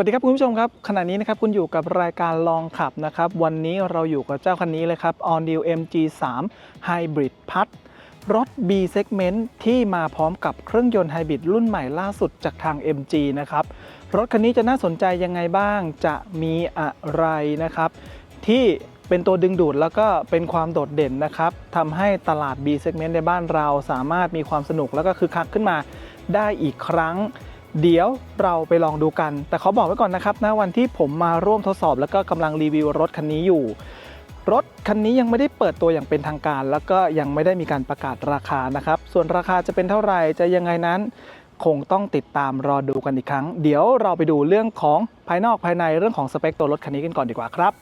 วัสดีครับคุณผู้ชมครับขณะนี้นะครับคุณอยู่กับรายการลองขับนะครับวันนี้เราอยู่กับเจ้าคันนี้เลยครับ All New MG3 Hybrid p a t รถ B segment ที่มาพร้อมกับเครื่องยนต์ไฮบริดรุ่นใหม่ล่าสุดจากทาง MG นะครับรถคันนี้จะน่าสนใจยังไงบ้าง จะมีอะไรนะครับ ที่เป็นตัวดึงดูดแล้วก็เป็นความโดดเด่นนะครับทำให้ตลาด B segment ในบ้านเราสามารถมีความสนุกแล้วก็คึกคักขึ้นมาได้อีกครั้ง เดี๋ยวเราไปลองดูกัน แต่เขาบอกไว้ก่อนนะครับนะวันที่ผมมาร่วมทดสอบแล้วก็กำลังรีวิวรถคันนี้อยู่ รถคันนี้ยังไม่ได้เปิดตัวอย่างเป็นทางการ แล้วก็ยังไม่ได้มีการประกาศราคานะครับ ส่วนราคาจะเป็นเท่าไหร่จะยังไงนั้น คงต้องติดตามรอดูกันอีกครั้ง เดี๋ยวเราไปดูเรื่องของภายนอกภายในเรื่องของสเปคตัวรถคันนี้กันก่อนดีกว่าครับ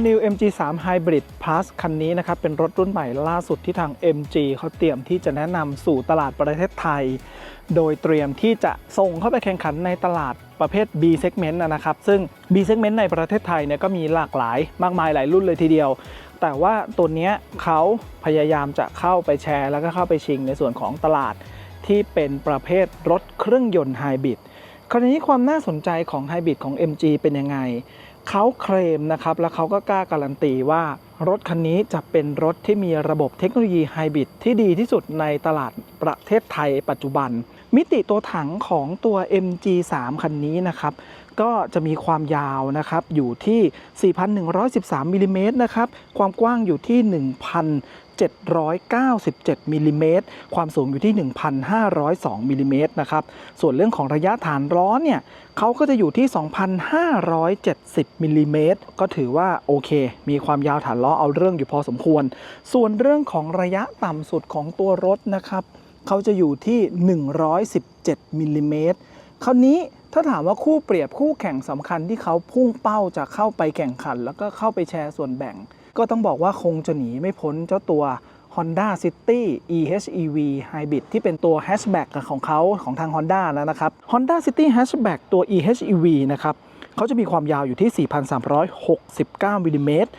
All New MG3 Hybrid Plus คันนี้นะครับ เป็นรถรุ่นใหม่ล่าสุดที่ทาง MG เขาเตรียมที่จะแนะนำสู่ตลาดประเทศไทย โดยเตรียมที่จะส่งเข้าไปแข่งขันในตลาดประเภท B segment นะนะครับ ซึ่ง B segment ในประเทศไทยเนี่ยก็มีหลากหลาย มากมายหลายรุ่นเลยทีเดียว แต่ว่าตัวเนี้ยเขาพยายามจะเข้าไปแชร์ แล้วก็เข้าไปชิงในส่วนของตลาดที่เป็นประเภทรถเครื่องยนต์ไฮบริดคราวนี้ความน่าสนใจของไฮบริดของ MG เป็นยังไง เขาเคลมนะครับ แล้วเขาก็กล้าการันตีว่ารถคันนี้จะเป็นรถที่มีระบบเทคโนโลยีไฮบริดที่ดีที่สุดในตลาดประเทศไทยปัจจุบัน มิติตัวถังของตัว MG3 คันนี้นะครับ ก็จะมีความยาวนะครับอยู่ที่ 4,113มิลลิเมตรนะครับ ความกว้างอยู่ที่ 797มิลลิเมตรความสูงอยู่ที่ 1,502มิลลิเมตรนะครับ ส่วนเรื่องของระยะฐานล้อเนี่ยเขาก็จะอยู่ที่ 2,570มิลลิเมตรก็ถือว่าโอเค มีความยาวฐานล้อเอาเรื่องอยู่พอสมควร ส่วนเรื่องของระยะต่ำสุดของตัวรถนะครับเขาจะอยู่ที่ 117มิลลิเมตรคราวนี้ถ้าถามว่าคู่เปรียบคู่แข่งสำคัญที่เขาพุ่งเป้าจะเข้าไปแข่งขัน แล้วก็เข้าไปแชร์ส่วนแบ่ง ก็ต้องบอกว่าคงจะหนีไม่พ้นเจ้าตัว Honda City EHEV Hybrid ที่เป็นตัว Hatchback ของเขาของทาง Honda แล้วนะครับ Honda City Hatchback ตัว EHEV นะครับเขาจะมีความยาวอยู่ที่ 4,369มิลลิเมตร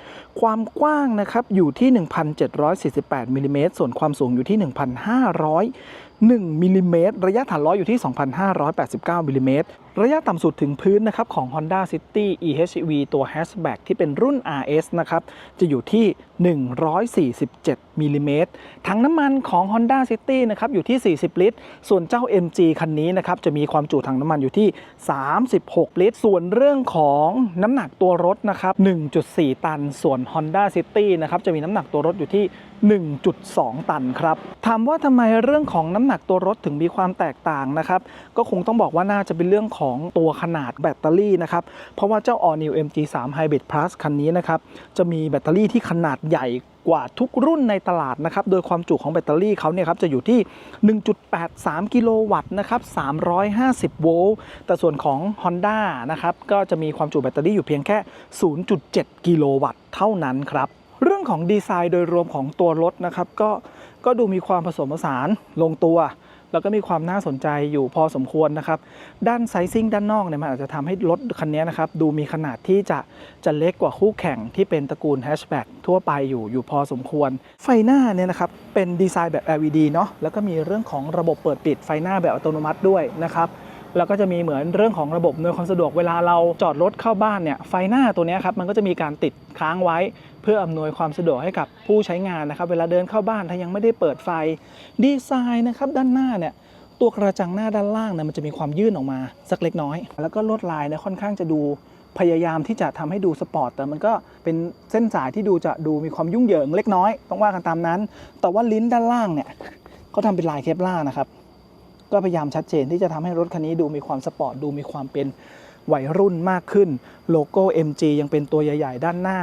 ความกว้างนะครับอยู่ที่ 1,748มิลลิเมตร ส่วนความสูงอยู่ที่ 1,501มิลลิเมตร ระยะฐานล้ออยู่ที่ 2,589มิลลิเมตร ระยะต่ำสุดถึงพื้นนะครับของ Honda City EHEV ตัว Hatchback ที่เป็นรุ่น RS นะครับ จะอยู่ที่ 147มิลลิเมตรถังน้ำมันของ Honda City นะครับอยู่ที่ 40 ลิตร ส่วนเจ้า MG คันนี้นะครับจะมีความจุถังน้ำมันอยู่ที่ 36 ลิตร ส่วนเรื่องของน้ำหนักตัวรถนะครับ 1.4 ตัน ส่วน Honda City นะครับจะมีน้ำหนักตัวรถอยู่ที่ 1.2 ตันครับ ถามว่าทำไมเรื่องของน้ำหนักตัวรถถึงมีความแตกต่างนะครับ ก็คงต้องบอกว่าน่าจะเป็นเรื่องของตัวขนาดแบตเตอรี่นะครับ เพราะว่าเจ้า All New MG3 Hybrid Plus คันนี้นะครับจะมีแบตเตอรี่ที่ขนาดใหญ่กว่าทุกรุ่นในตลาดนะครับ โดยความจุของแบตเตอรี่เขาเนี่ยครับจะอยู่ที่ 1.83 กิโลวัตต์นะครับ 350 โวลต์ แต่ส่วนของ Honda นะครับก็จะมีความจุแบตเตอรี่อยู่เพียงแค่ 0.7 กิโลวัตต์เท่านั้นครับ เรื่องของดีไซน์โดยรวมของตัวรถนะครับก็ก็ดูมีความผสมผสานลงตัว แล้วก็มีความน่าสนใจอยู่พอสมควรนะครับ ด้านไซซิ่งด้านนอกเนี่ยมันอาจจะทำให้รถคันนี้นะครับ ดูมีขนาดที่จะจะเล็กกว่าคู่แข่งที่เป็นตระกูลแฮชแบ็กทั่วไปอยู่อยู่พอสมควร ไฟหน้าเนี่ยนะครับ เป็นดีไซน์แบบ LED เนาะแล้วก็มีเรื่องของระบบเปิดปิดไฟหน้าแบบอัตโนมัติด้วยนะครับแล้วก็จะมีเหมือนเรื่องของระบบอำนวยความสะดวกเวลาเราจอดรถเข้าบ้านเนี่ยไฟหน้าตัวนี้ครับมันก็จะมีการติดค้างไว้ เพื่ออำนวยความสะดวกให้กับผู้ใช้งานนะครับ เวลาเดินเข้าบ้านถ้ายังไม่ได้เปิดไฟดีไซน์นะครับด้านหน้าเนี่ยตัวกระจังหน้าด้านล่างเนี่ยมันจะมีความยื่นออกมาสักเล็กน้อย แล้วก็ลวดลายเนี่ยค่อนข้างจะดูพยายามที่จะทำให้ดูสปอร์ตแต่มันก็เป็นเส้นสายที่ดูจะดูมีความยุ่งเหยิงเล็กน้อย ต้องว่ากันตามนั้น แต่ว่าลิ้นด้านล่างเนี่ยเขาทำเป็นลายเคปล่าร์นะครับ ก็พยายามชัดเจนที่จะทำให้รถคันนี้ดูมีความสปอร์ตดูมีความเป็น วัยรุ่นมากขึ้น โลโก้ MG ยังเป็นตัวใหญ่ ๆ ด้านหน้า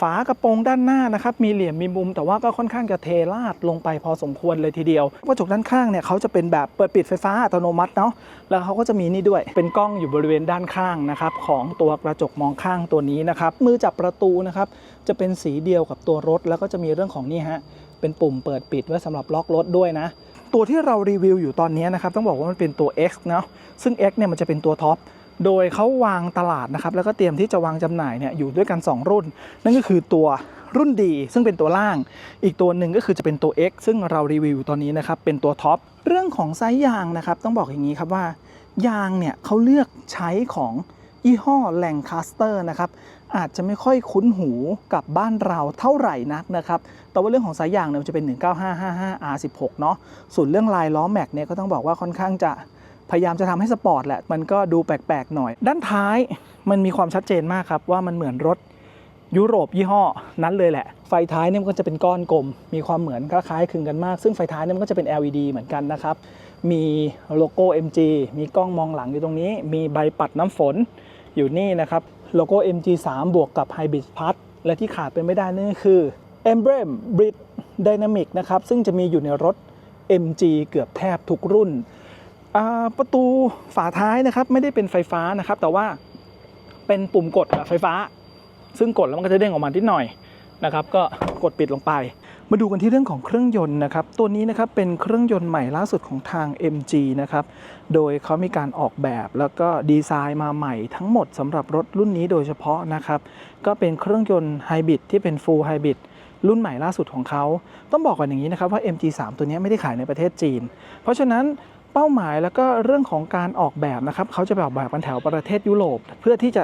ฝากระโปรงด้านหน้านะครับ มีเหลี่ยมมีมุม แต่ว่าก็ค่อนข้างจะเทราดลงไปพอสมควรเลยทีเดียวกระจกด้านข้างเนี่ยเขาจะเป็นแบบเปิดปิดไฟฟ้าอัตโนมัติเนาะแล้วเขาก็จะมีนี่ด้วย เป็นกล้องอยู่บริเวณด้านข้างนะครับของตัวกระจกมองข้างตัวนี้นะครับมือจับประตูนะครับจะเป็นสีเดียวกับตัวรถ แล้วก็จะมีเรื่องของนี่ฮะเป็นปุ่มเปิดปิดไว้สำหรับล็อกรถด้วยนะตัวที่เรารีวิวอยู่ตอนนี้นะครับต้องบอกว่ามันเป็นตัว X เนาะซึ่ง X เนี่ยมันจะเป็นตัวท็อป โดยเขาวางตลาดนะครับแล้วก็เตรียมที่จะวางจำหน่ายเนี่ยอยู่ด้วยกัน 2 รุ่น นั่นก็คือตัวรุ่นดีซึ่งเป็นตัวล่าง อีกตัวหนึ่งก็คือจะเป็นตัว X ซึ่งเรารีวิวอยู่ตอนนี้นะครับเป็นตัวท็อปเรื่องของไซส์ยางนะครับต้องบอกอย่างนี้ครับว่ายางเนี่ยเขาเลือกใช้ของยี่ห้อแลงคาสเตอร์นะครับอาจจะไม่ค่อยคุ้นหูกับบ้านเราเท่าไหร่นักนะครับ แต่ว่าเรื่องของสายยางเนี่ยมันจะเป็น 19555 R16 เนาะส่วนเรื่องลายล้อแม็กเนี่ยก็ต้องบอกว่าค่อนข้างจะ พยายามจะทำให้สปอร์ตแหละ มันก็ดูแปลกๆหน่อย ด้านท้ายมันมีความชัดเจนมากครับว่ามันเหมือนรถยุโรปยี่ห้อนั้นเลยแหละ ไฟท้ายเนี่ยมันก็จะเป็นก้อนกลม มีความเหมือนคล้ายคลึงกันมาก ซึ่งไฟท้ายเนี่ยมันก็จะเป็น LED เหมือนกันนะครับ มีโลโก้ MG มีกล้องมองหลังอยู่ตรงนี้ มีใบปัดน้ำฝนอยู่นี่นะครับ โลโก้ MG3 บวกกับ Hybrid Plus และที่ขาดเป็นไม่ได้นั่นก็คือ Emblem Brit Dynamic นะครับ ซึ่งจะมีอยู่ในรถ MG เกือบแทบทุกรุ่น ประตูฝาท้ายนะครับไม่ได้เป็นไฟฟ้านะครับ แต่ว่าเป็นปุ่มกดแบบไฟฟ้า ซึ่งกดแล้วมันก็จะเด้งออกมานิดหน่อยนะครับ ก็กดปิดลงไป มาดูกันที่เรื่องของเครื่องยนต์นะครับ ตัวนี้นะครับเป็นเครื่องยนต์ใหม่ล่าสุดของทาง MG นะครับ โดยเขามีการออกแบบแล้วก็ดีไซน์มาใหม่ทั้งหมดสำหรับรถรุ่นนี้โดยเฉพาะนะครับ ก็เป็นเครื่องยนต์ไฮบริดที่เป็น Full Hybrid รุ่นใหม่ล่าสุดของเขา ต้องบอกก่อนอย่างนี้นะครับว่า MG3 ตัวนี้ไม่ได้ขายในประเทศจีน เพราะฉะนั้น เป้าหมายแล้วก็เรื่องของการออกแบบนะครับเขาจะออกแบบกันแถวประเทศยุโรป เพื่อที่จะ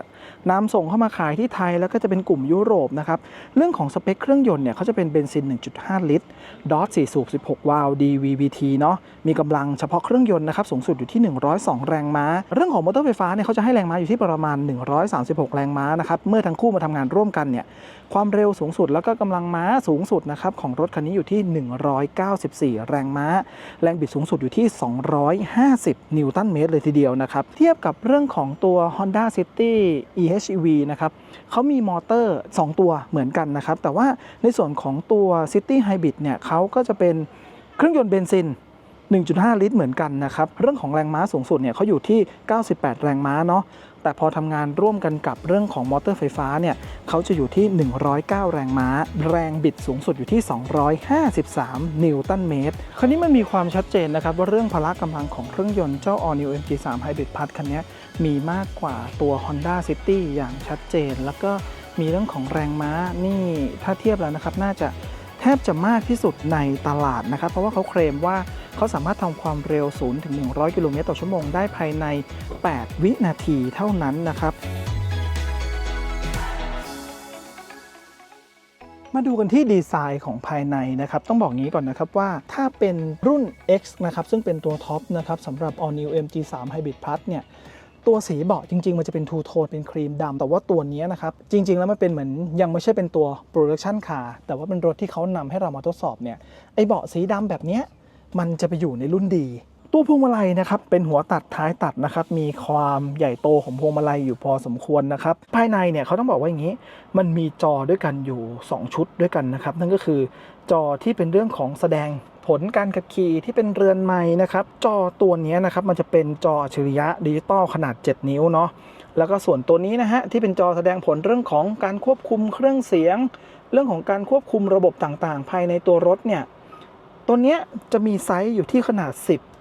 นำส่งเข้ามาขายที่ไทย แล้วก็จะเป็นกลุ่มยุโรปนะครับเรื่องของสเปคเครื่องยนต์เนี่ยเขาจะเป็นเบนซิน 1.5 ลิตรดอท4สูบ 16 วาล์ว DVVT เนาะมีกำลังเฉพาะเครื่องยนต์นะครับสูงสุดอยู่ที่ 102 แรงม้า เรื่องของมอเตอร์ไฟฟ้าเนี่ยเขาจะให้แรงม้าอยู่ที่ประมาณ 136 แรงม้านะครับเมื่อทั้งคู่มาทำงานร่วมกันเนี่ยความเร็วสูงสุดแล้วก็กำลังม้าสูงสุดนะครับของรถคันนี้อยู่ที่ 194 แรงม้า แรงบิดสูงสุดอยู่ที่ 250 นิวตันเมตรเลยทีเดียวนะครับ เทียบกับเรื่องของตัว Honda City EHEV นะครับเขามีมอเตอร์ 2 ตัวเหมือนกันนะครับ แต่ว่าในส่วนของตัว City Hybrid เนี่ยเขาก็จะเป็นเครื่องยนต์เบนซิน 1.5 ลิตรเหมือนกันนะครับ เรื่องของแรงม้าสูงสุดเนี่ยเขาอยู่ที่ 98 แรงม้าเนาะ แต่พอทำงานร่วมกันกับเรื่องของมอเตอร์ไฟฟ้าเนี่ยเขาจะอยู่ที่ 109 แรงม้า แรงบิดสูงสุดอยู่ที่ 253 นิวตันเมตรคราวนี้มันมีความชัดเจนนะครับ ว่าเรื่องพละกำลังของเครื่องยนต์เจ้า All New MG3 Hybrid Plus คันนี้มีมากกว่าตัว Honda City อย่างชัดเจน แล้วก็มีเรื่องของแรงม้านี่ถ้าเทียบแล้วนะครับน่าจะแทบจะมากที่สุดในตลาดนะครับ เพราะว่าเขาเคลมว่า เขาสามารถทำความเร็ว 0 ถึง 100 กิโลเมตรต่อชั่วโมงได้ภายใน 8 วินาทีเท่านั้นนะครับ มาดูกันที่ดีไซน์ของภายในนะครับ ต้องบอกงี้ก่อนนะครับว่าถ้าเป็นรุ่น X นะครับ ซึ่งเป็นตัวท็อปนะครับสำหรับ All New MG3 Hybrid Plus เนี่ยตัวสีเบาะจริง ๆ มันจะเป็นทูโทนเป็นครีมดำแต่ว่าตัวนี้นะครับ จริง ๆ แล้วมันเป็นเหมือนยังไม่ใช่เป็นตัว Production Car แต่ว่าเป็นรถที่เขานำให้เรามาทดสอบเนี่ยไอเบาะสีดำแบบเนี้ย มันจะไปอยู่ในรุ่นดีตัวพวงมาลัยนะครับเป็นหัวตัดท้ายตัดนะครับมีความใหญ่โตของพวงมาลัยอยู่พอสมควรนะครับภายในเนี่ยเขาต้องบอกว่าอย่างนี้ มันมีจอด้วยกันอยู่ 2 ชุดด้วยกันนะครับนั่นก็คือจอที่เป็นเรื่องของแสดงผลการขับขี่ที่เป็นเรือนไม้นะครับ จอตัวนี้นะครับมันจะเป็นจออัจฉริยะดิจิตอลขนาด 7 นิ้วเนาะแล้วก็ส่วนตัวนี้นะฮะที่เป็นจอแสดงผลเรื่องของการควบคุมเครื่องเสียง เรื่องของการควบคุมระบบต่างๆ ภายในตัวรถเนี่ย ตัวเนี้ยจะมีไซส์อยู่ที่ขนาด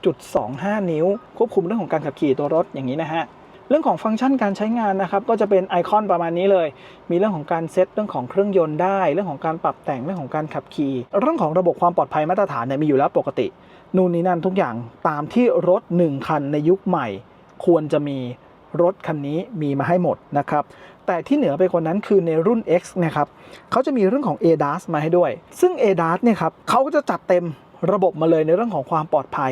10.25 นิ้ว ควบคุมเรื่องของการขับขี่ตัวรถอย่างนี้นะฮะเรื่องของฟังก์ชันการใช้งานนะครับก็จะเป็นไอคอนประมาณนี้เลย มีเรื่องของการเซตเรื่องของเครื่องยนต์ได้ เรื่องของการปรับแต่งเรื่องของการขับขี่ เรื่องของระบบความปลอดภัยมาตรฐานเนี่ยมีอยู่แล้วปกติ นู่นนี่นั่นทุกอย่างตามที่รถ 1 คันในยุคใหม่ ควรจะมีรถคันนี้มีมาให้หมดนะครับ แต่ที่เหนือไปกว่านั้นคือในรุ่น X นะครับเขาจะมีเรื่องของ ADAS มาให้ด้วย ซึ่ง ADAS เนี่ยครับเขาก็จะจัดเต็มระบบมาเลยในเรื่องของความปลอดภัย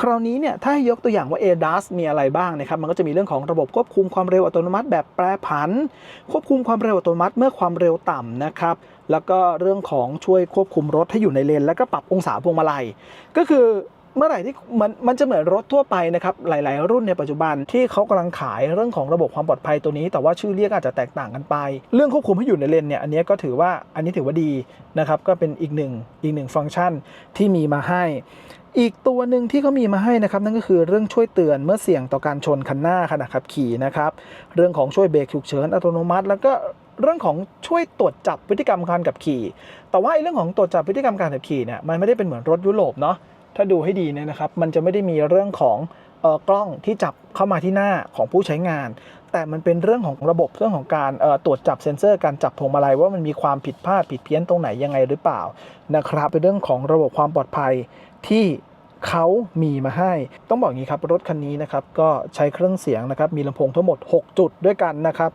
คราวนี้เนี่ยถ้าให้ยกตัวอย่างว่า ADAS มีอะไรบ้างนะครับ มันก็จะมีเรื่องของระบบควบคุมความเร็วอัตโนมัติแบบแปรผัน ควบคุมความเร็วอัตโนมัติเมื่อความเร็วต่ำนะครับ แล้วก็เรื่องของช่วยควบคุมรถให้อยู่ในเลน แล้วก็ปรับองศาพวงมาลัย ก็คือ เมื่อไหร่ที่มันมันจะเหมือนรถทั่วไปนะครับหลาย ๆ รุ่นในปัจจุบันที่เขากำลังขายเรื่องของระบบความปลอดภัยตัวนี้ แต่ว่าชื่อเรียกอาจจะแตกต่างกันไป เรื่องควบคุมให้อยู่ในเลนเนี่ยอันนี้ก็ถือว่าอันนี้ถือว่าดีนะครับก็เป็นอีกหนึ่งอีกหนึ่งฟังก์ชันที่มีมาให้อีกตัวหนึ่งที่เขามีมาให้นะครับนั่นก็คือเรื่องช่วยเตือนเมื่อเสี่ยงต่อการชนคันหน้าขณะขับขี่นะครับเรื่องของช่วยเบรกฉุกเฉินอัตโนมัติ แล้วก็เรื่องของช่วยตรวจจับพฤติกรรมการขับขี่ แต่ว่าไอ้เรื่องของตรวจจับพฤติกรรมการขับขี่เนี่ยมันไม่ได้เป็นเหมือนรถยุโรปเนาะ ถ้าดูให้ดีเนี่ยนะครับ มันจะไม่ได้มีเรื่องของออกล้องที่จับเข้ามาที่หน้าของผู้ใช้งาน แต่มันเป็นเรื่องของระบบเรื่องของการตรวจจับเซ็นเซอร์การจับพวงมาลัยว่ามันมีความผิดพลาดผิดเพี้ยนตรงไหนยังไงหรือเปล่านะครับ เป็นเรื่องของระบบความปลอดภัยที่เขามีมาให้ ต้องบอกอย่างนี้ครับ รถคันนี้นะครับ ก็ใช้เครื่องเสียงนะครับ มีลำโพงทั้งหมด 6 จุดด้วยกันนะครับ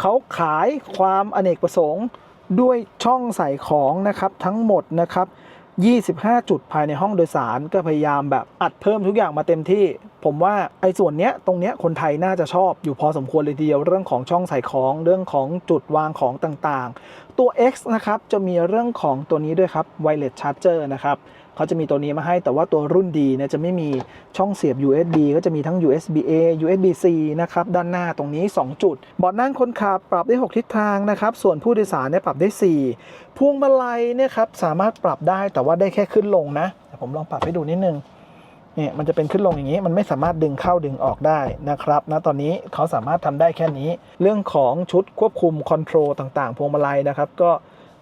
เขาขายความอเนกประสงค์ด้วยช่องใส่ของนะครับทั้งหมดนะครับ 25 จุดภายในห้องโดยสารก็พยายามแบบอัดเพิ่มทุกอย่างมาเต็มที่ ผมว่าไอ้ส่วนเนี้ยตรงเนี้ยคนไทยน่าจะชอบอยู่พอสมควรเลยทีเดียวเรื่องของช่องใส่ของเรื่องของจุดวางของต่างๆ ตัว X นะครับจะมีเรื่องของตัวนี้ด้วยครับ Wireless Charger นะครับ เขาจะมีตัวนี้มาให้แต่ว่าตัวรุ่นดีเนี่ยจะไม่มีช่องเสียบ USB ก็จะมีทั้ง USB A USB C นะครับด้านหน้าตรงนี้ 2 จุดเบาะนั่งคนขับปรับได้ 6 ทิศทางนะครับส่วนผู้โดยสารเนี่ยปรับได้ 4 พวงมาลัยเนี่ยครับสามารถปรับได้แต่ว่าได้แค่ขึ้นลงนะเดี๋ยวผมลองปรับให้ดูนิดนึงเนี่ยมันจะเป็นขึ้นลงอย่างนี้มันไม่สามารถดึงเข้าดึงออกได้นะครับณตอนนี้เขาสามารถทำได้แค่นี้ เรื่องของชุดควบคุมคอนโทรลต่างๆ พวงมาลัยนะครับ ก็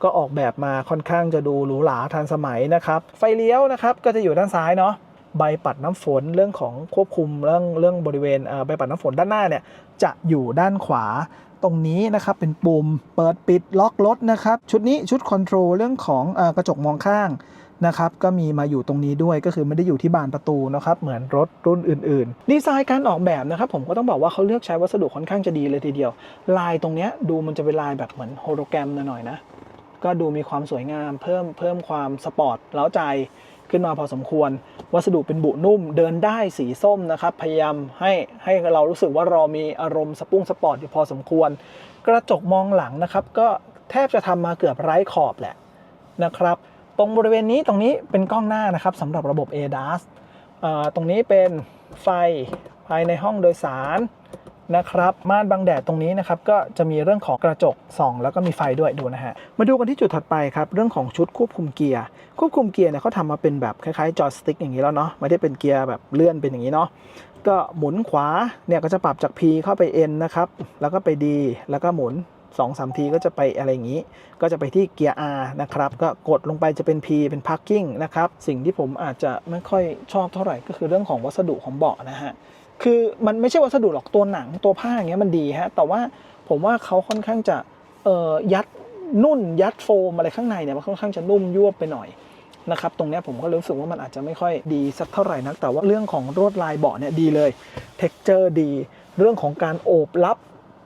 ก็ออกแบบมาค่อนข้างจะดูหรูหราทันสมัยนะครับ ไฟเลี้ยวนะครับก็จะอยู่ด้านซ้ายเนาะใบปัดน้ำฝนเรื่องของควบคุมเรื่องเรื่องบริเวณใบปัดน้ำฝนด้านหน้าเนี่ยจะอยู่ด้านขวาตรงนี้นะครับเป็นปุ่มเปิดปิดล็อกรถนะครับชุดนี้ชุดคอนโทรลเรื่องของอกระจกมองข้างนะครับก็มีมาอยู่ตรงนี้ด้วยก็คือไม่ได้อยู่ที่บานประตูนะครับเหมือนรถรุ่นอื่นๆ ดีไซน์การออกแบบนะครับผมก็ต้องบอกว่าเขาเลือกใช้วัสดุค่อนข้างจะดีเลยทีเดียว ลายตรงเนี้ยดูมันจะเป็นลายแบบเหมือนโฮโลแกรมหน่อยๆนะ ก็ดูมีความสวยงาม เพิ่มเพิ่มความสปอร์ตเล้าใจขึ้นมาพอสมควร วัสดุเป็นบุนุ่มเดินได้สีส้มนะครับ พยายามให้ให้เรารู้สึกว่าเรามีอารมณ์สปุ้งสปอร์ตอยู่พอสมควร กระจกมองหลังนะครับ ก็แทบจะทำมาเกือบไร้ขอบแหละนะครับ ตรงบริเวณนี้ตรงนี้เป็นกล้องหน้านะครับสำหรับระบบ ADAS อ่าตรงนี้เป็นไฟภายในห้องโดยสาร นะครับม่านบังแดดตรงนี้นะครับก็จะมีเรื่องของกระจกส่องแล้วก็มีไฟด้วยดูนะฮะมาดูกันที่จุดถัดไปครับเรื่องของชุดควบคุมเกียร์ควบคุมเกียร์เนี่ยเขาทำมาเป็นแบบคล้ายๆจอยสติ๊กอย่างนี้แล้วเนาะไม่ได้เป็นเกียร์แบบเลื่อนเป็นอย่างนี้เนาะก็หมุนขวาเนี่ยก็จะปรับจาก P เข้าไป N นะครับแล้วก็ไป D แล้วก็หมุน2 3ทีก็จะไปอะไรอย่างนี้ ก็จะไปที่เกียร์ R นะครับ ก็กดลงไปจะเป็น P เป็น parking นะครับ สิ่งที่ผมอาจจะไม่ค่อยชอบเท่าไหร่ก็คือเรื่องของวัสดุของเบาะนะฮะ คือมันไม่ใช่วัสดุหรอกตัวหนังตัวผ้าอย่างเงี้ยมันดีฮะแต่ว่าผมว่าเขาค่อนข้างจะเอ่อยัดนุ่นยัดโฟมอะไรข้างในเนี่ยมันค่อนข้างจะนุ่มยวบไปหน่อยนะครับตรงเนี้ยผมก็รู้สึกว่ามันอาจจะไม่ค่อยดีสักเท่าไหร่นัก แต่ว่าเรื่องของลวดลายเบาะเนี่ยดีเลยเท็กเจอร์ดี เรื่องของการโอบรับ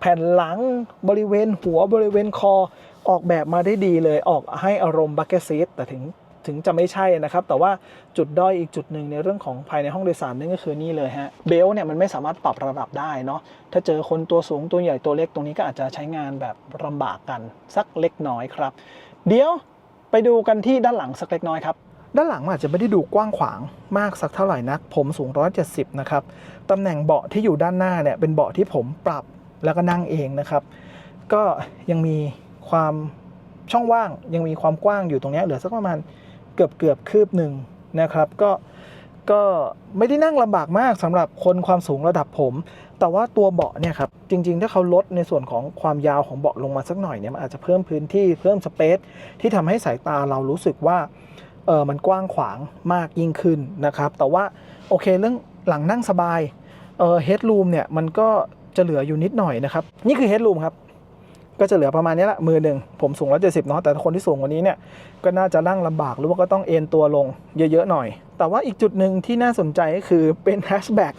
แผ่นหลังบริเวณหัวบริเวณคอออกแบบมาได้ดีเลยออกให้อารมณ์บักเก็ตซีทแต่ถึง ถึงจะไม่ใช่นะครับ แต่ว่าจุดด้อยอีกจุดหนึ่งในเรื่องของภายในห้องโดยสารนั่นก็คือนี่เลยฮะเบลเนี่ยมันไม่สามารถปรับระดับได้เนาะถ้าเจอคนตัวสูงตัวใหญ่ตัวเล็กตรงนี้ก็อาจจะใช้งานแบบลำบากกันสักเล็กน้อยครับ เดี๋ยวไปดูกันที่ด้านหลังสักเล็กน้อยครับด้านหลังอาจจะไม่ได้ดูกว้างขวางมากสักเท่าไหร่นัก ผมสูง 170 นะครับ ตำแหน่งเบาะที่อยู่ด้านหน้าเนี่ยเป็นเบาะที่ผมปรับแล้วก็นั่งเองนะครับ ก็ยังมีความช่องว่างยังมีความกว้างอยู่ตรงนี้เหลือสักประมาณ เกือบเกือบคืบหนึ่งนะครับ ก็ก็ไม่ได้นั่งลำบากมากสำหรับคนความสูงระดับผม แต่ว่าตัวเบาะเนี่ยครับจริง ๆ ถ้าเขาลดในส่วนของความยาวของเบาะลงมาสักหน่อยเนี่ยมันอาจจะเพิ่มพื้นที่เพิ่มสเปซที่ทำให้สายตาเรารู้สึกว่าเออมันกว้างขวางมากยิ่งขึ้นนะครับ แต่ว่าโอเคเรื่องหลังนั่งสบายเออเฮดรูมเนี่ยมันก็จะเหลืออยู่นิดหน่อยนะครับ นี่คือเฮดรูมครับ ก็จะเหลือประมาณนี้ละมือหนึ่งผมสูง170เนาะแต่คนที่สูงกว่านี้เนี่ยก็น่าจะนั่งลำบากหรือว่าก็ต้องเอนตัวลงเยอะๆหน่อย แต่ว่าอีกจุดหนึ่งที่น่าสนใจก็คือเป็นแฮชแบ็ก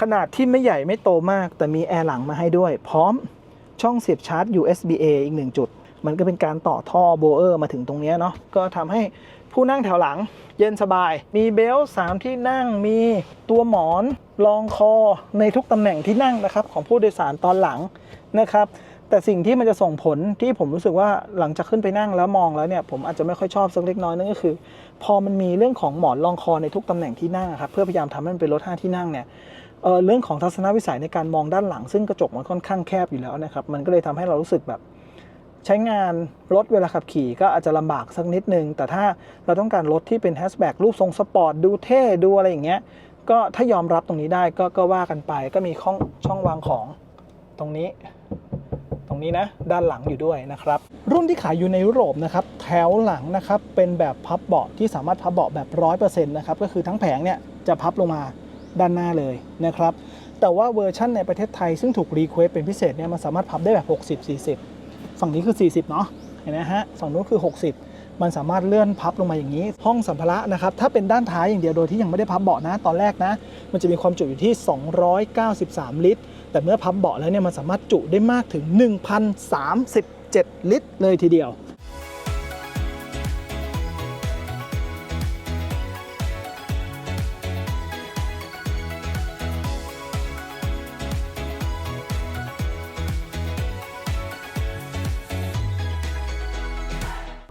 ขนาดที่ไม่ใหญ่ไม่โตมาก แต่มีแอร์หลังมาให้ด้วย พร้อมช่องเสียบชาร์จ USB-A อีกหนึ่งจุด มันก็เป็นการต่อท่อโบเออร์มาถึงตรงนี้เนาะก็ทำให้ผู้นั่งแถวหลังเย็นสบาย มีเบลต์สามที่นั่งมีตัวหมอนรองคอในทุกตำแหน่งที่นั่งนะครับ ของผู้โดยสารตอนหลังนะครับ แต่สิ่งที่มันจะส่งผลที่ผมรู้สึกว่าหลังจากขึ้นไปนั่งแล้วมองแล้วเนี่ยผมอาจจะไม่ค่อยชอบสักเล็กน้อยนั่นก็คือ พอมันมีเรื่องของหมอนรองคอในทุกตำแหน่งที่นั่งครับเพื่อพยายามทำให้มันเป็นรถห้าที่นั่งเนี่ยเเรื่องของทัศนวิสัยในการมองด้านหลัง ซึ่งกระจกมันค่อนข้างแคบอยู่แล้วนะครับมันก็เลยทำให้เรารู้สึกแบบใช้งานรถเวลาขับขี่ก็อาจจะลำบากสักนิดนึง แต่ถ้าเราต้องการรถที่เป็นแฮชแบ็กรูปทรงสปอร์ตดูเท่ดูอะไรอย่างเงี้ยก็ถ้ายอมรับตรงนี้ได้ก็ก็ว่ากันไปก็มีช่องช่องวางของตรงนี้ รงนี้นะด้านหลังอยู่ด้วยนะครับ รุ่นที่ขายอยู่ในยุโรปนะครับแถวหลังนะครับเป็นแบบพับเบาะที่สามารถพับเบาะแบบ100%นะครับก็คือทั้งแผงเนี่ยจะพับลงมาด้านหน้าเลยนะครับแต่ว่าเวอร์ชั่นในประเทศไทยซึ่งถูกรีเควสเป็นพิเศษเนี่ยมันสามารถพับได้แบบ 60 40 ฝั่งนี้คือ 40 เนาะเห็นไหมฮะฝั่งนู้นคือ 60 มันสามารถเลื่อนพับลงมาอย่างนี้ ห้องสัมภาระนะครับถ้าเป็นด้านท้ายอย่างเดียวโดยที่ยังไม่ได้พับเบาะนะตอนแรกนะ มันจะมีความจุอยู่ที่ 293 ลิตร แต่เมื่อพับเบาะแล้วเนี่ยมันสามารถจุได้มากถึง 1,037 ลิตร เลยทีเดียว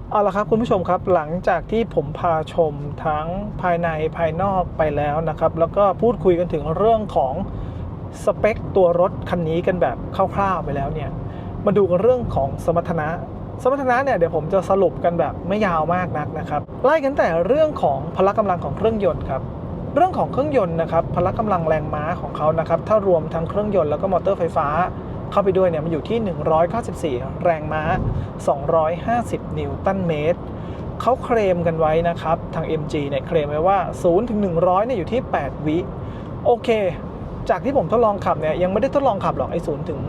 เอาละครับคุณผู้ชมครับหลังจากที่ผมพาชมทั้งภายในภายนอกไปแล้วนะครับ แล้วก็พูดคุยกันถึงเรื่องของ สเปคตัวรถคันนี้กันแบบคร่าวๆไปแล้วเนี่ย มาดูกันเรื่องของสมรรถนะ สมรรถนะเนี่ยเดี๋ยวผมจะสรุปกันแบบไม่ยาวมากนักนะครับ ไล่กันแต่เรื่องของพละกำลังของเครื่องยนต์ครับ เรื่องของเครื่องยนต์นะครับพละกำลังแรงม้าของเขานะครับ ถ้ารวมทั้งเครื่องยนต์แล้วก็มอเตอร์ไฟฟ้าเข้าไปด้วยเนี่ยมันอยู่ที่ 194 แรงม้า 250 นิวตันเมตรเขาเคลมกันไว้นะครับ ทาง MG เนี่ยเคลมไว้ว่า0ถึง100เนี่ยอยู่ที่ 8 วิ โอเค จากที่ผมทดลองขับเนี่ยยังไม่ได้ทดลองขับหรอกไอ้0ถึง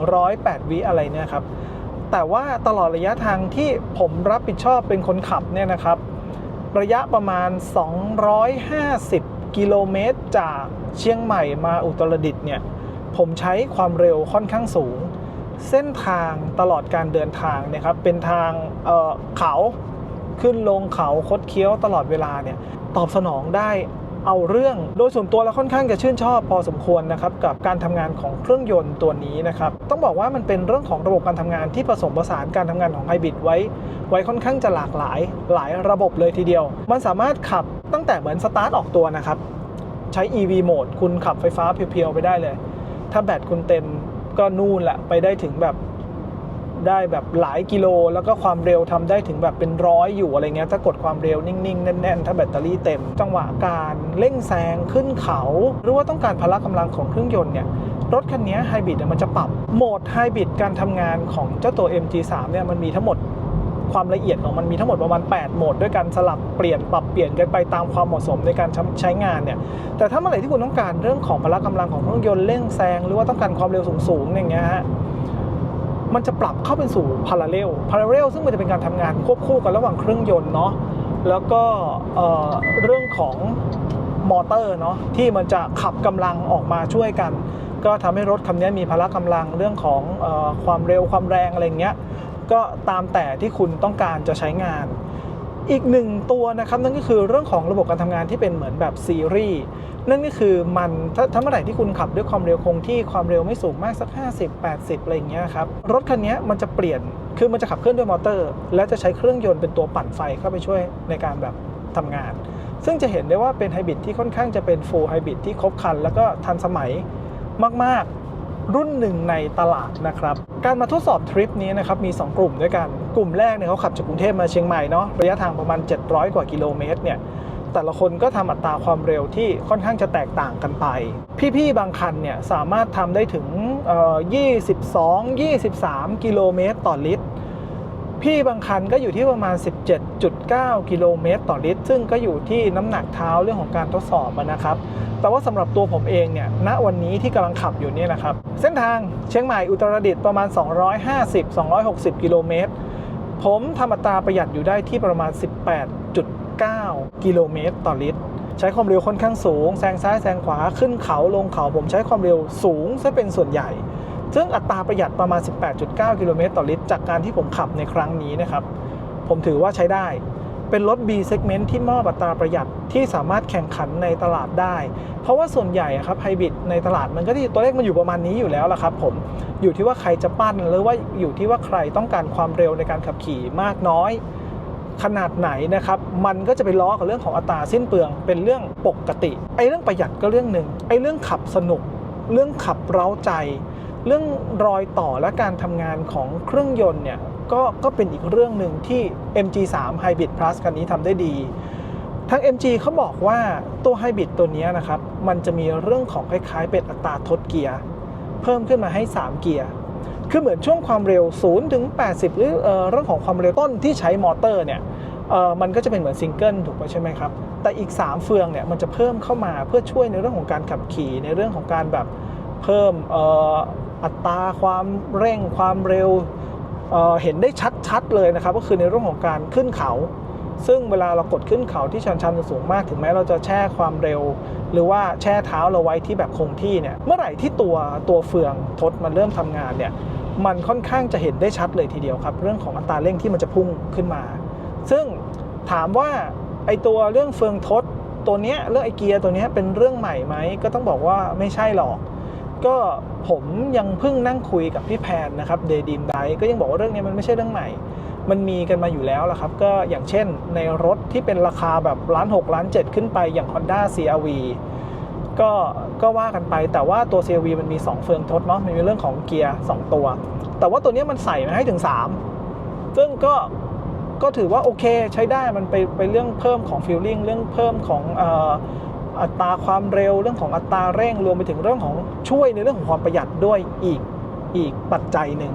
108 วิอะไรเนี่ยครับแต่ว่าตลอดระยะทางที่ผมรับผิดชอบเป็นคนขับเนี่ยนะครับ ระยะประมาณ 250 กิโลเมตร จากเชียงใหม่มาอุตรดิตถ์เนี่ยผมใช้ความเร็วค่อนข้างสูง เส้นทางตลอดการเดินทางเนี่ยครับเป็นทางเอ่อเขาขึ้นลงเขาคดเคี้ยวตลอดเวลาเนี่ยตอบสนองได้ เอาเรื่อง โดยส่วนตัวแล้วค่อนข้างจะชื่นชอบพอสมควรนะครับกับการทำงานของเครื่องยนต์ตัวนี้นะครับต้องบอกว่ามันเป็นเรื่องของระบบการทำงานที่ผสมผสานการทำงานของไฮบริดไว้ ไว้ค่อนข้างจะหลากหลายหลายระบบเลยทีเดียว มันสามารถขับตั้งแต่เหมือนสตาร์ทออกตัวนะครับใช้ EV โหมดคุณขับไฟฟ้าเพียวๆไปได้เลย ถ้าแบตคุณเต็มก็นู่นแหละไปได้ถึงแบบ ได้แบบหลายกิโล แล้วก็ความเร็วทำได้ถึงแบบเป็นร้อยอยู่อะไรเงี้ยถ้ากดความเร็วนิ่งๆ แน่นๆ ถ้าแบตเตอรี่เต็ม จังหวะการเร่งแซงขึ้นเขา หรือว่าต้องการพละกำลังของเครื่องยนต์เนี่ยรถคันนี้ไฮบริดมันจะปรับโหมดไฮบริดการทำงานของเจ้าตัว MG3 เนี่ยมันมีทั้งหมดความละเอียดของมันมีทั้งหมดประมาณ 8 โหมดด้วยกันสลับเปลี่ยนปรับเปลี่ยนกันไปตามความเหมาะสมในการใช้งานเนี่ย แต่ถ้าเมื่อไหร่ที่คุณต้องการเรื่องของพละกำลังของเครื่องยนต์เร่งแซงหรือว่าต้องการความเร็วสูงๆอย่างเงี้ยฮะ มันจะปรับเข้าเป็นสู่พาราเรลพาราเรลซึ่งมันจะเป็นการทำงานควบคู่กันระหว่างเครื่องยนต์เนาะแล้วก็เอ่อเรื่องของมอเตอร์เนาะที่มันจะขับกำลังออกมาช่วยกัน ก็ทำให้รถคันนี้มีพละกำลังเรื่องของอความเร็วความแรงอะไรเงี้ยก็ตามแต่ที่คุณต้องการจะใช้งาน อีกหนึ่งตัวนะครับนั่นก็คือเรื่องของระบบการทำงานที่เป็นเหมือนแบบซีรีส์นั่นก็คือมันถ้าเมื่อไหร่ที่คุณขับด้วยความเร็วคงที่ความเร็วไม่สูงมากสัก 50 80 อะไรอย่างเงี้ยครับรถคันนี้มันจะเปลี่ยนคือมันจะขับเคลื่อนด้วยมอเตอร์ และจะใช้เครื่องยนต์เป็นตัวปั่นไฟเข้าไปช่วยในการแบบทำงาน ซึ่งจะเห็นได้ว่าเป็นไฮบริดที่ค่อนข้างจะเป็นฟูลไฮบริดที่ครบครัน แล้วก็ทันสมัยมากๆ รุ่นหนึ่งในตลาดนะครับ การมาทดสอบทริปนี้นะครับมี 2 กลุ่มด้วยกัน กลุ่มแรกเนี่ยเขาขับจากกรุงเทพมาเชียงใหม่เนาะระยะทางประมาณ 700 กว่ากิโลเมตรเนี่ยแต่ละคนก็ทำอัตราความเร็วที่ค่อนข้างจะแตกต่างกันไป พี่ๆ บางคันเนี่ยสามารถทำได้ถึงเอ่อ22 23 กิโลเมตรต่อลิตร พี่บางคันก็อยู่ที่ประมาณ 17.9 กิโลเมตรต่อลิตร ซึ่งก็อยู่ที่น้ำหนักเท้าเรื่องของการทดสอบนะครับ แต่ว่าสำหรับตัวผมเองเนี่ย ณ วันนี้ที่กำลังขับอยู่เนี่ยนะครับ เส้นทางเชียงใหม่อุตรดิตถ์ประมาณ 250-260 กิโลเมตร ผมทำอัตราประหยัดอยู่ได้ที่ประมาณ 18.9 กิโลเมตรต่อลิตร ใช้ความเร็วค่อนข้างสูง แซงซ้ายแซงขวา ขึ้นเขาลงเขา ผมใช้ความเร็วสูงซะเป็นส่วนใหญ่ ซึ่งอัตราประหยัดประมาณ 18.9 กิโลเมตรต่อลิตร จากการที่ผมขับในครั้งนี้นะครับ ผมถือว่าใช้ได้ เป็นรถ B segment ที่มอบอัตราประหยัดที่สามารถแข่งขันในตลาดได้ เพราะว่าส่วนใหญ่ครับไฮบริดในตลาดมันก็ที่ตัวเลขมันอยู่ประมาณนี้อยู่แล้วละครับผม อยู่ที่ว่าใครจะปั้นหรือว่าอยู่ที่ว่าใครต้องการความเร็วในการขับขี่มากน้อยขนาดไหนนะครับ มันก็จะไปล้อกับเรื่องของอัตราสิ้นเปลืองเป็นเรื่องปกติ ไอ้เรื่องประหยัดก็เรื่องหนึ่ง ไอ้เรื่องขับสนุก เรื่องขับเร้าใจ เรื่องรอยต่อและการทำงานของเครื่องยนต์เนี่ยก็ก็เป็นอีกเรื่องหนึ่งที่ MG3 Hybrid Plus คันนี้ทำได้ดีทาง MG เขาบอกว่าตัวไฮบริดตัวนี้นะครับ มันจะมีเรื่องของคล้ายๆ เป็นอัตราทดเกียร์ เพิ่มขึ้นมาให้ 3 เกียร์ คือเหมือนช่วงความเร็ว 0 ถึง 80 หรือเออเรื่องของความเร็วต้นที่ใช้มอเตอร์เนี่ยมันก็จะเป็นเหมือนซิงเกิลถูกไหมใช่ไหมครับ แต่อีก 3 เฟืองเนี่ยมันจะเพิ่มเข้ามาเพื่อช่วยในเรื่องของการขับขี่ในเรื่องของการแบบเพิ่ม อัตราความเร่งความเร็วเเห็นได้ชัดๆเลยนะครับ ก็คือในเรื่องของการขึ้นเขา ซึ่งเวลาเรากดขึ้นเขาที่ชันๆสูงมากถึงแม้เราจะแช่ความเร็ว หรือว่าแช่เท้าเราไว้ที่แบบคงที่เนี่ยเมื่อไหร่ที่ตัวตัวเฟืองทดมันเริ่มทำงานเนี่ยมันค่อนข้างจะเห็นได้ชัดเลยทีเดียวครับ เรื่องของอัตราเร่งที่มันจะพุ่งขึ้นมา ซึ่งถามว่าไอตัวเรื่องเฟืองทดตัวเนี้ยเรื่องไอเกียร์ตัวเนี้ยเป็นเรื่องใหม่ไหมก็ต้องบอกว่าไม่ใช่หรอก ก็ผมยังเพิ่งนั่งคุยกับพี่แพนนะครับเดดีมไดก็ยังบอกว่าเรื่องนี้มันไม่ใช่เรื่องใหม่ มันมีกันมาอยู่แล้วละครับ ก็อย่างเช่นในรถที่เป็นราคาแบบล้านหกล้านเจ็ดขึ้นไปอย่าง Honda CRV ก็ก็ว่ากันไปแต่ว่าตัว CRV มันมี 2 เฟืองทดเนาะมันมีเรื่องของเกียร์ 2 ตัว แต่ว่าตัวนี้มันใส่มาให้ถึง 3 ซึ่งก็ก็ถือว่าโอเคใช้ได้มันไปไปเรื่องเพิ่มของฟิลลิ่งเรื่องเพิ่มของเอัตราความเร็วเรื่องของอัตราเร่งรวมไปถึงเรื่องของช่วยในเรื่องของความประหยัดด้วยอีกอีกปัจจัยหนึ่ง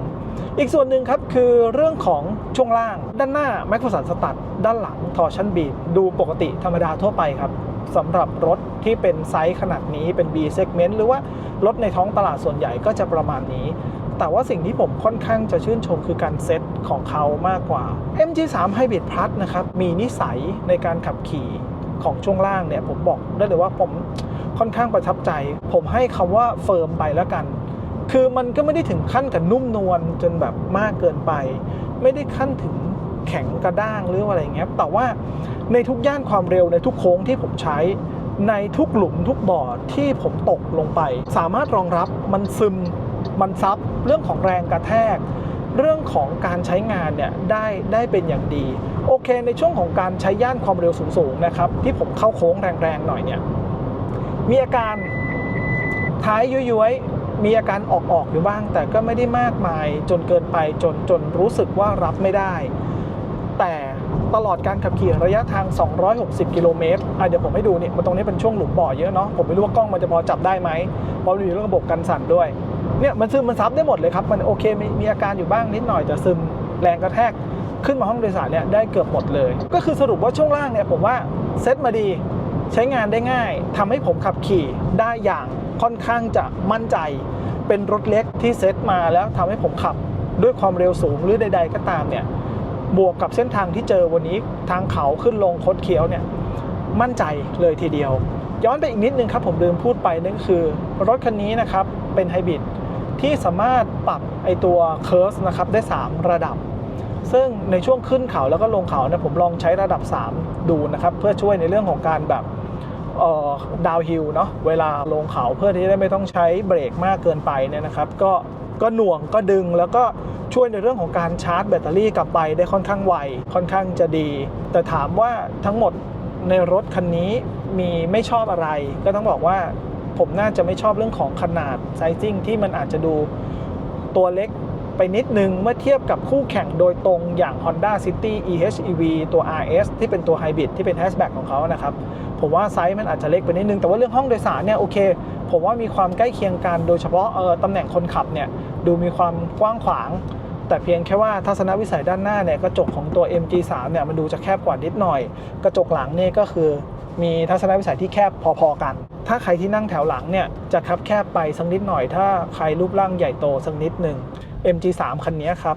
อีกส่วนหนึ่งครับคือเรื่องของช่วงล่าง ด้านหน้าแม็กซ์สันสตัดด้านหลังทอร์ชันบีดูปกติธรรมดาทั่วไปครับสำหรับรถที่เป็นไซส์ขนาดนี้เป็น B segment หรือว่ารถในท้องตลาดส่วนใหญ่ก็จะประมาณนี้ แต่ว่าสิ่งที่ผมค่อนข้างจะชื่นชมคือการเซ็ตของเขามากกว่า MG3 Hybrid Plus นะครับมีนิสัยในการขับขี่ ของช่วงล่างเนี่ยผมบอกได้เลยว่าผมค่อนข้างประทับใจ ผมให้คำว่าเฟิร์มไปแล้วกัน คือมันก็ไม่ได้ถึงขั้นกับนุ่มนวลจนแบบมากเกินไป ไม่ได้ขั้นถึงแข็งกระด้างหรืออะไรเงี้ยแต่ว่าในทุกย่านความเร็วในทุกโค้งที่ผมใช้ในทุกหลุมทุกบ่อที่ผมตกลงไป สามารถรองรับมันซึมมันซับเรื่องของแรงกระแทก เรื่องของการใช้งานเนี่ยได้ได้เป็นอย่างดี โอเค ในช่วงของการใช้ย่านความเร็วสูงๆนะครับที่ผมเข้าโค้งแรงๆหน่อยเนี่ยมีอาการท้ายย้วยๆมีอาการออกออกๆอยู่บ้าง แต่ก็ไม่ได้มากมายจนเกินไปจนจนรู้สึกว่ารับไม่ได้ แต่ตลอดการขับขี่ระยะทาง 260 กิโลเมตรเดี๋ยวผมให้ดูนี่มันตรงนี้เป็นช่วงหลุมบ่อเยอะเนาะ ผมไม่รู้ว่ากล้องมันจะพอจับได้ไหม เพราะมีเรื่องระบบกันสั่นด้วย เนี่ยมันซึมมันซับได้หมดเลยครับ มันโอเคมีมีอาการอยู่บ้างนิดหน่อยแต่ซึมแรงกระแทกขึ้นมาห้องโดยสารเนี่ยได้เกือบหมดเลย ก็คือสรุปว่าช่วงล่างเนี่ยผมว่าเซ็ตมาดีใช้งานได้ง่ายทำให้ผมขับขี่ได้อย่างค่อนข้างจะมั่นใจ เป็นรถเล็กที่เซ็ตมาแล้วทำให้ผมขับด้วยความเร็วสูงหรือใด ๆ ก็ตามเนี่ยบวกกับเส้นทางที่เจอวันนี้ทางเขาขึ้นลงคดเคี้ยวเนี่ยมั่นใจเลยทีเดียว ย้อนไปอีกนิดนึงครับผมลืมพูดไปนั่นก็คือ รถคันนี้นะครับเป็นไฮบริด ที่สามารถปรับไอตัวเคิร์สนะครับได้ 3 ระดับ ซึ่งในช่วงขึ้นเขาแล้วก็ลงเขาเนี่ยผมลองใช้ระดับ 3 ดูนะครับ เพื่อช่วยในเรื่องของการแบบดาวฮิลเนาะเวลาลงเขาเพื่อที่จะได้ไม่ต้องใช้เบรกมากเกินไปเนี่ยนะครับก็ก็หน่วงก็ดึงแล้วก็ช่วยในเรื่องของการชาร์จแบตเตอรี่กลับไปได้ค่อนข้างไวค่อนข้างจะดี แต่ถามว่าทั้งหมดในรถคันนี้มีไม่ชอบอะไร ก็ต้องบอกว่า ผมน่าจะไม่ชอบเรื่องของขนาดไซซิ่งที่มันอาจจะดูตัวเล็กไปนิดนึง เมื่อเทียบกับคู่แข่งโดยตรงอย่าง Honda City EHEV ตัว RS ที่เป็นตัวไฮบริดที่เป็นแฮชแบ็กของเขานะครับ ผมว่าไซส์มันอาจจะเล็กไปนิดนึง แต่ว่าเรื่องห้องโดยสารเนี่ยโอเค ผมว่ามีความใกล้เคียงกันโดยเฉพาะเออตำแหน่งคนขับเนี่ยดูมีความกว้างขวาง แต่เพียงแค่ว่าทัศนวิสัยด้านหน้าเนี่ยกระจกของตัว MG3 เนี่ยมันดูจะแคบกว่านิดหน่อย กระจกหลังเนี่ยก็คือ มีทัศนวิสัยที่แคบพอๆกัน ถ้าใครที่นั่งแถวหลังเนี่ยจะคับแคบไปสักนิดหน่อย ถ้าใครรูปร่างใหญ่โตสักนิดหนึ่ง MG3 คันนี้ครับ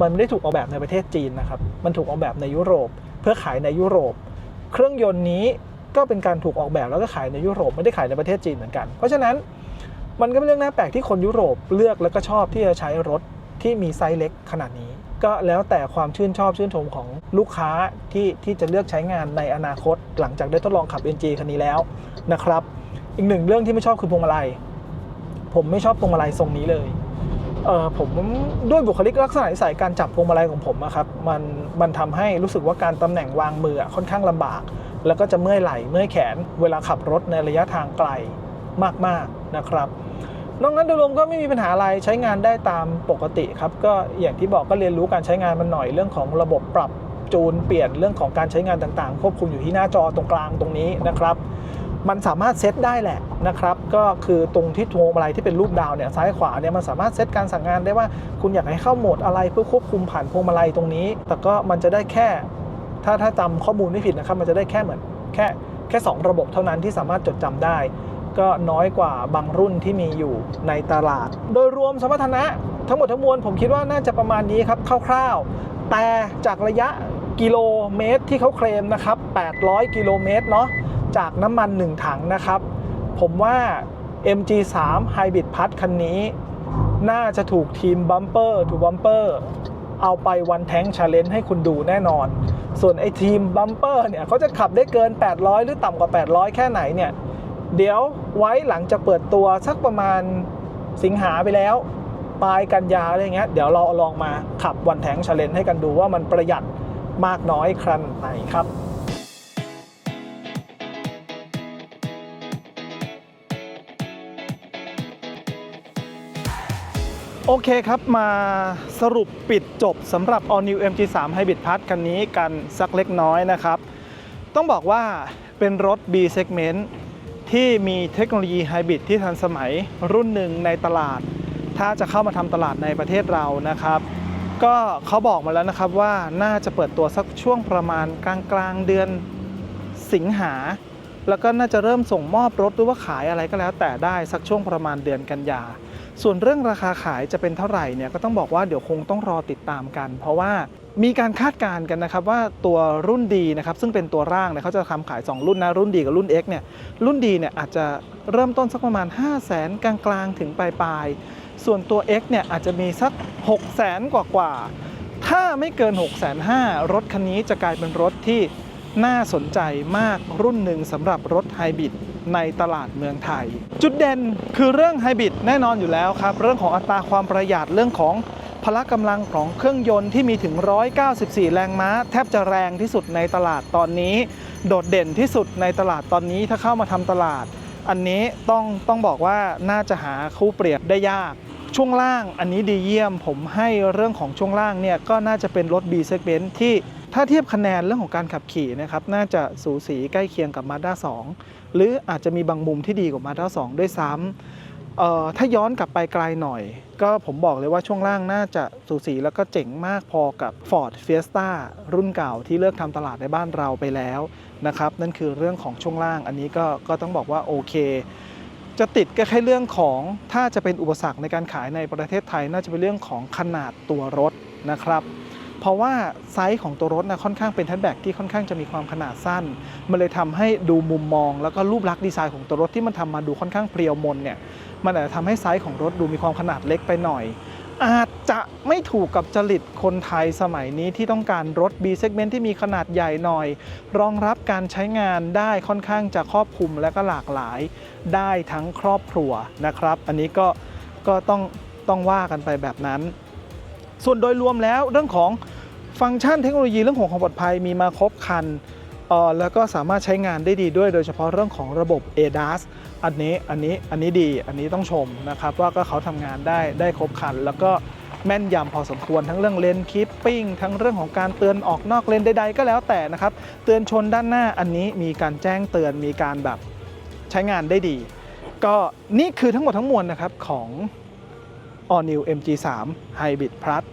มันไม่ได้ถูกออกแบบในประเทศจีนนะครับ มันถูกออกแบบในยุโรป เพื่อขายในยุโรป เครื่องยนต์นี้ก็เป็นการถูกออกแบบแล้วก็ขายในยุโรปไม่ได้ขายในประเทศจีนเหมือนกัน เพราะฉะนั้นมันก็เป็นเรื่องน่าแปลกที่คนยุโรปเลือกแล้วก็ชอบที่จะใช้รถที่มีไซส์เล็กขนาดนี้ ก็แล้วแต่ความชื่นชอบชื่นชมของลูกค้าที่ที่จะเลือกใช้งานในอนาคต หลังจากได้ทดลองขับ NG คันนี้แล้วนะครับ อีกหนึ่งเรื่องที่ไม่ชอบคือพวงมาลัย ผมไม่ชอบพวงมาลัยทรงนี้เลยเออผมด้วยบุคลิกลักษณะนิสัยการจับพวงมาลัยของผมอะครับมันมันทำให้รู้สึกว่าการตำแหน่งวางมืออะค่อนข้างลำบาก แล้วก็จะเมื่อยไหล่เมื่อยแขนเวลาขับรถในระยะทางไกลมากๆนะครับ นอกนั้นโดยรวมก็ไม่มีปัญหาอะไรใช้งานได้ตามปกติครับก็อย่างที่บอกก็เรียนรู้การใช้งานมันหน่อยเรื่องของระบบปรับจูนเปลี่ยนเรื่องของการใช้งานต่างๆ ควบคุมอยู่ที่หน้าจอตรงกลางตรงนี้นะครับ มันสามารถเซตได้แหละนะครับ ก็คือตรงที่พวงมาลัยที่เป็นรูปดาวเนี่ยซ้ายขวาเนี่ยมันสามารถเซตการสั่งงานได้ว่าคุณอยากให้เข้าโหมดอะไรเพื่อควบคุมผ่านพวงมาลัยตรงนี้ แต่ก็มันจะได้แค่ ถ้าถ้าจำข้อมูลไม่ผิดนะครับ มันจะได้แค่เหมือนแค่แค่ 2 ระบบเท่านั้นที่สามารถจดจำได้ ก็น้อยกว่าบางรุ่นที่มีอยู่ในตลาด โดยรวมสมรรถนะทั้งหมดทั้งมวลผมคิดว่าน่าจะประมาณนี้ครับคร่าวๆ แต่จากระยะกิโลเมตรที่เขาเคลมนะครับ 800 กิโลเมตรเนาะจากน้ำมัน 1 ถังนะครับ ผมว่า MG3 Hybrid Plus คันนี้ น่าจะถูกทีมบัมเปอร์ทูกบัมเปอร์เอาไปวันแทงชาเลนจ์ให้คุณดูแน่นอน ส่วนไอ้ทีมบัมเปอร์เนี่ยเขาจะขับได้เกิน 800 หรือต่ำกว่า 800 แค่ไหนเนี่ย เดี๋ยวไว้หลังจากเปิดตัวสักประมาณสิงหาไปแล้ว ปลายกันยาอะไรเงี้ย เดี๋ยวเราลองมาขับวันแทงชาเลนจ์ให้กันดูว่ามันประหยัดมากน้อยขนาดไหนครับโอเคครับ มาสรุปปิดจบสำหรับ All New MG3 Hybrid Plus คันนี้กันสักเล็กน้อยนะครับ ต้องบอกว่าเป็นรถ B segment ที่มีเทคโนโลยีไฮบริดที่ทันสมัยรุ่นหนึ่งในตลาด ถ้าจะเข้ามาทำตลาดในประเทศเรานะครับ ก็เขาบอกมาแล้วนะครับว่าน่าจะเปิดตัวสักช่วงประมาณกลางกลางเดือนสิงหา แล้วก็น่าจะเริ่มส่งมอบรถหรือว่าขายอะไรก็แล้ว แต่ได้สักช่วงประมาณเดือนกันยา ส่วนเรื่องราคาขายจะเป็นเท่าไหร่เนี่ยก็ต้องบอกว่าเดี๋ยวคงต้องรอติดตามกัน เพราะว่า มีการคาดการณ์กันนะครับว่าตัวรุ่นดีนะครับซึ่งเป็นตัวร่างเนี่ยเขาจะทำขาย 2 รุ่นนะรุ่นดีกับรุ่น X เนี่ยรุ่นดีเนี่ยอาจจะเริ่มต้นสักประมาณ 5 0 0แสนกลางๆ ถึงปลายๆ ส่วนตัว X เนี่ยอาจจะมีสัก 6 0แสนกว่าๆ ถ้าไม่เกิน 6 5 0 0 0รถคันนี้จะกลายเป็นรถที่น่าสนใจมากรุ่นหนึ่งสำหรับรถไฮบริดในตลาดเมืองไทย จุดเด่นคือเรื่องไฮบริดแน่นอนอยู่แล้วครับ เรื่องของอัตราความประหยัดเรื่องของ พละกำลังของเครื่องยนต์ที่มีถึง 194 แรงม้า แทบจะแรงที่สุดในตลาดตอนนี้ โดดเด่นที่สุดในตลาดตอนนี้ถ้าเข้ามาทำตลาด อันนี้ต้องต้องบอกว่าน่าจะหาคู่เปรียบได้ยากช่วงล่างอันนี้ดีเยี่ยม ผมให้เรื่องของช่วงล่างเนี่ยก็น่าจะเป็นรถ B segment ที่ถ้าเทียบคะแนนเรื่องของการขับขี่นะครับน่าจะสูสีใกล้เคียงกับ Mazda 2 หรืออาจจะมีบางมุมที่ดีกว่า Mazda 2 ด้วยซ้ำ เอ่อถ้าย้อนกลับไปไกลหน่อย ก็ผมบอกเลยว่าช่วงล่างน่าจะสูสีแล้วก็เจ๋งมากพอกับ Ford Fiesta รุ่นเก่าที่เลิกทำตลาดในบ้านเราไปแล้วนะครับ นั่นคือเรื่องของช่วงล่างอันนี้ก็ก็ต้องบอกว่าโอเค จะติดก็แค่เรื่องของถ้าจะเป็นอุปสรรคในการขายในประเทศไทย น่าจะเป็นเรื่องของขนาดตัวรถนะครับ เพราะว่าไซส์ของตัวรถนะค่อนข้างเป็นแฮชแบ็กที่ค่อนข้างจะมีความขนาดสั้น มันเลยทำให้ดูมุมมอง แล้วก็รูปลักษณ์ดีไซน์ของตัวรถที่มันทำมาดูค่อนข้างเพรียวมนเนี่ยมันอาจจะทำให้ไซส์ของรถดูมีความขนาดเล็กไปหน่อย อาจจะไม่ถูกกับจริตคนไทยสมัยนี้ที่ต้องการรถ B segment ที่มีขนาดใหญ่หน่อย รองรับการใช้งานได้ค่อนข้างจะครอบคลุมและก็หลากหลาย ได้ทั้งครอบครัวนะครับ อันนี้ก็ก็ต้องต้องว่ากันไปแบบนั้น ส่วนโดยรวมแล้วเรื่องของฟังก์ชันเทคโนโลยีเรื่องของความปลอดภัยมีมาครบคันออแล้วก็สามารถใช้งานได้ดีด้วยโดยเฉพาะเรื่องของระบบ ADAS อันนี้อันนี้อันนี้ดีอันนี้ต้องชมนะครับ ว่าก็เขาทำงานได้ได้ครบคัน แล้วก็แม่นยำพอสมควรทั้งเรื่องเลนคีปปิ้งทั้งเรื่องของการเตือนออกนอกเลนใดๆก็แล้วแต่นะครับ เตือนชนด้านหน้าอันนี้มีการแจ้งเตือนมีการแบบใช้งานได้ดี ก็นี่คือทั้งหมดทั้งมวลนะครับของ All New MG3 Hybrid Plus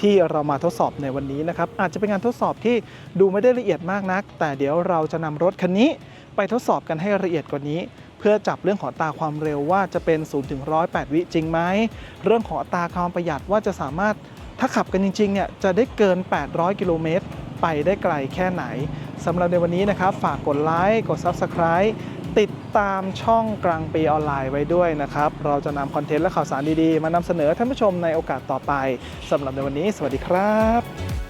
ที่เรามาทดสอบในวันนี้นะครับ อาจจะเป็นงานทดสอบที่ดูไม่ได้ละเอียดมากนัก แต่เดี๋ยวเราจะนำรถคันนี้ไปทดสอบกันให้ละเอียดกว่านี้ เพื่อจับเรื่องของตาความเร็วว่าจะเป็น0ถึง108 วิจริงไหมเรื่องของตาความประหยัดว่าจะสามารถถ้าขับกันจริงๆเนี่ยจะได้เกิน 800 กิโลเมตรไปได้ไกลแค่ไหนสำหรับในวันนี้นะครับ ฝากกดไลค์กด Subscribe ติดตามช่องกลางปีออนไลน์ไว้ด้วยนะครับ เราจะนำคอนเทนต์และข่าวสารดีๆ มานำเสนอท่านผู้ชมในโอกาสต่อไปสำหรับในวันนี้ สวัสดีครับ